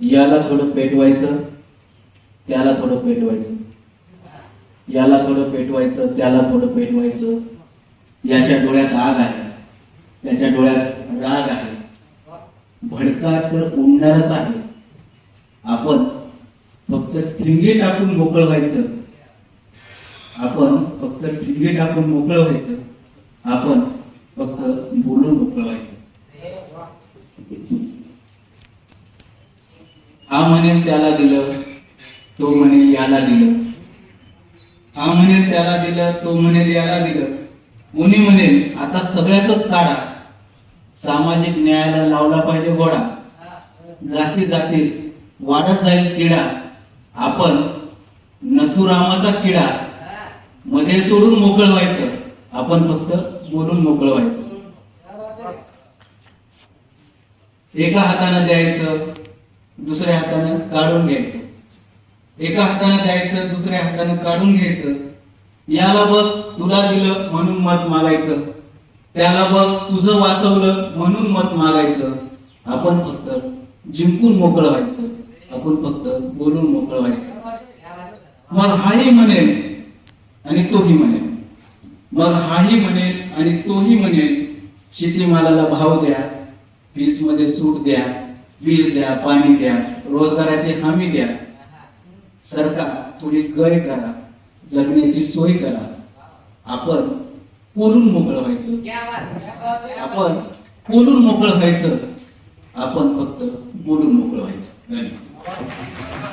याला थोडं पेटवायचं त्याला थोडं पेटवायचं. याला थोडं पेटवायचं त्याला थोडं पेटवायचं. याच्या डोळ्यात आग आहे. त्याच्या डोळ्यात राग आहे. भडका तर उडणारच आहे. आपण फक्त ठिंगे टाकून मोकळ व्हायचं. आपण फक्त ठिंगे टाकून मोकळं व्हायचं. आपण फक्त बोलून मोकळ व्हायचं. हा म्हणेल त्याला दिलं तो म्हणेल याला दिलं. हा म्हणेल त्याला दिलं तो म्हणेल याला दिलं. कोणी म्हणेल आता सगळ्याच काढा. सामाजिक न्यायाला लावला पाहिजे घोडा. जाती जाती वाढत जाईल किडा. आपण नथुरामाचा किडा. मध्ये सोडून मोकळ व्हायचं आपण फक्त बोलून मोकळ व्हायचं एका हाताने द्यायचं. दुसऱ्या हाताने काढून घ्यायचं. एका हाताने द्यायचं दुसऱ्या हाताने काढून घ्यायचं. याला बघ तुला दिलं म्हणून मत मागायचं. त्याला बघ तुझं वाचवलं म्हणून मत मागायचं. आपण फक्त जिंकून मोकळं व्हायचं. आपण फक्त बोलून मोकळं व्हायचं. मग हाही म्हणेल आणि तोही म्हणेल. मग हाही म्हणेल आणि तोही म्हणेल. शेतीमालाला भाव द्या फीजमध्ये सूट द्या. वीज द्या पाणी द्या रोजगाराची हमी द्या. सरकार थोडी गय करा जगण्याची सोय करा. आपण बोलून मोकळं व्हायचं. आपण बोलून मोकळं व्हायचं. आपण फक्त बोलून मोकळं व्हायचं. धन्यवाद.